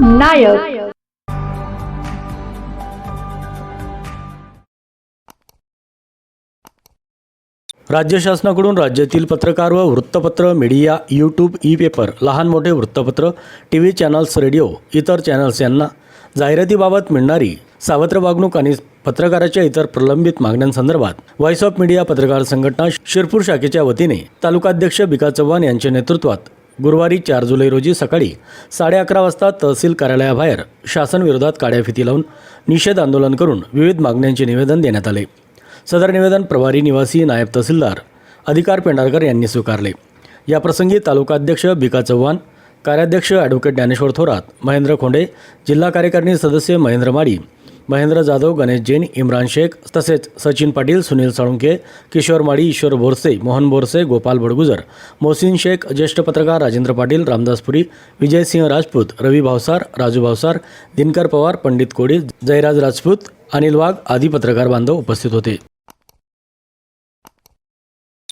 नायक. राज्य शासनाकडून राज्यातील पत्रकार व वृत्तपत्र मीडिया यूट्यूब ई पेपर लहान मोठे वृत्तपत्र टी व्ही चॅनल्स रेडिओ इतर चॅनल्स यांना जाहिरातीबाबत मिळणारी सावत्र वागणूक आणि पत्रकाराच्या इतर प्रलंबित मागण्यांसंदर्भात व्हॉइस ऑफ मीडिया पत्रकार संघटना शिरपूर शाखेच्या वतीने तालुकाध्यक्ष बिका चव्हाण यांच्या नेतृत्वात गुरुवारी चार जुलै रोजी सकाळी साडे अकरा वाजता तहसील कार्यालयाबाहेर शासनविरोधात काड्याफिती लावून निषेध आंदोलन करून विविध मागण्यांचे निवेदन देण्यात आले. सदर निवेदन प्रभारी निवासी नायब तहसीलदार अधिकार पेंढारकर यांनी स्वीकारले. याप्रसंगी तालुकाध्यक्ष बिका चव्हाण कार्याध्यक्ष ॲडव्होकेट ज्ञानेश्वर थोरात महेंद्र खोंडे जिल्हा कार्यकारिणी सदस्य महेंद्र माडी महेंद्र जाधव गणेश जैन इम्रान शेख तसेच सचिन पाटील सुनील साळुंके किशोर माडी ईश्वर बोरसे मोहन बोरसे गोपाल बडगुजर मोहसिन शेख ज्येष्ठ पत्रकार राजेंद्र पाटील रामदास पुरी विजयसिंह राजपूत रवी भावसार राजू भावसार दिनकर पवार पंडित कोडी जयराज राजपूत अनिल वाघ आदी पत्रकार बांधव उपस्थित होते.